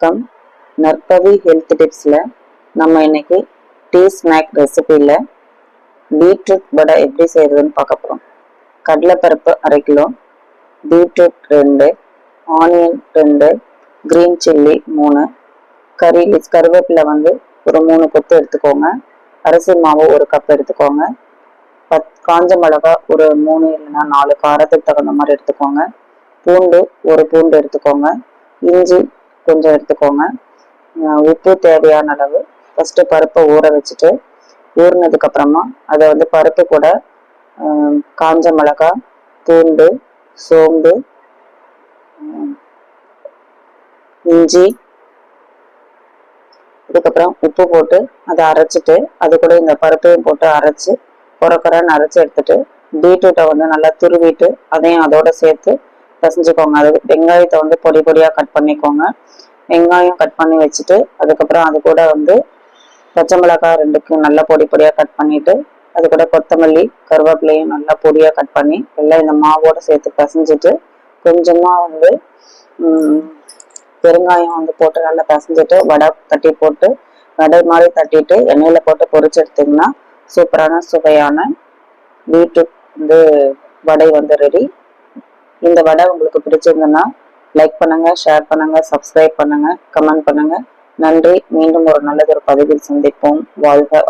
வணக்கம். நற்பவி ஹெல்த் டிப்ஸில் நம்ம இன்னைக்கு டீ ஸ்நாக் ரெசிபியில் பீட்ரூட் வடை எப்படி செய்கிறதுன்னு பார்க்க போகிறோம் கடலைப்பருப்பு அரை கிலோ பீட்ரூட் ரெண்டு ஆனியன் ரெண்டு க்ரீன் சில்லி மூணு கறி கருவேப்பிலை வந்து ஒரு மூணு கொத்து எடுத்துக்கோங்க. அரிசி மாவு ஒரு கப் எடுத்துக்கோங்க. பத் காஞ்ச மிளகா ஒரு மூணு இல்லைன்னா நாலு காரத்துக்கு தகுந்த மாதிரி எடுத்துக்கோங்க. பூண்டு ஒரு பூண்டு எடுத்துக்கோங்க. இஞ்சி கொஞ்சம் எடுத்துக்கோங்க. உப்பு தேவையான அளவு. ஃபஸ்ட்டு பருப்பை ஊற வச்சுட்டு ஊறினதுக்கப்புறமா அதை வந்து பருப்பு கூட காஞ்ச மிளகாய் பூண்டு சோம்பு இஞ்சி இதுக்கப்புறம் உப்பு போட்டு அதை அரைச்சிட்டு அது கூட இந்த பருப்பையும் போட்டு அரைச்சு குறக்குறன்னு அரைச்சி எடுத்துட்டு பீட்ரூட்டை வந்து நல்லா துருவிட்டு அதையும் அதோட சேர்த்து பிசைஞ்சுக்கோங்க. அது வெங்காயத்தை வந்து பொடி பொடியாக கட் பண்ணிக்கோங்க. வெங்காயம் கட் பண்ணி வச்சுட்டு அதுக்கப்புறம் அது கூட வந்து பச்சை மிளகாய் ரெண்டுக்கும் நல்லா பொடி பொடியாக கட் பண்ணிட்டு அது கூட கொத்தமல்லி கருவேப்பிலையும் நல்லா பொடியாக கட் பண்ணி எல்லாம் இந்த மாவோட சேர்த்து பிசைஞ்சிட்டு கொஞ்சமாக வந்து பெருங்காயம் வந்து போட்டு நல்லா பிசைஞ்சிட்டு வடை தட்டி போட்டு வடை மாதிரி தட்டிட்டு எண்ணெயில் போட்டு பொரிச்சு எடுத்தீங்கன்னா சூப்பரான சுவையான வீட்டு வந்து வடை வந்து ரெடி இந்த வடை உங்களுக்கு பிடிச்சிருந்ததுன்னா லைக் பண்ணுங்க ஷேர் பண்ணுங்க சப்ஸ்கிரைப் பண்ணுங்க கமெண்ட் பண்ணுங்க. நன்றி. மீண்டும் ஒரு நல்லதொரு பதிவில் சந்திப்போம். வாழ்க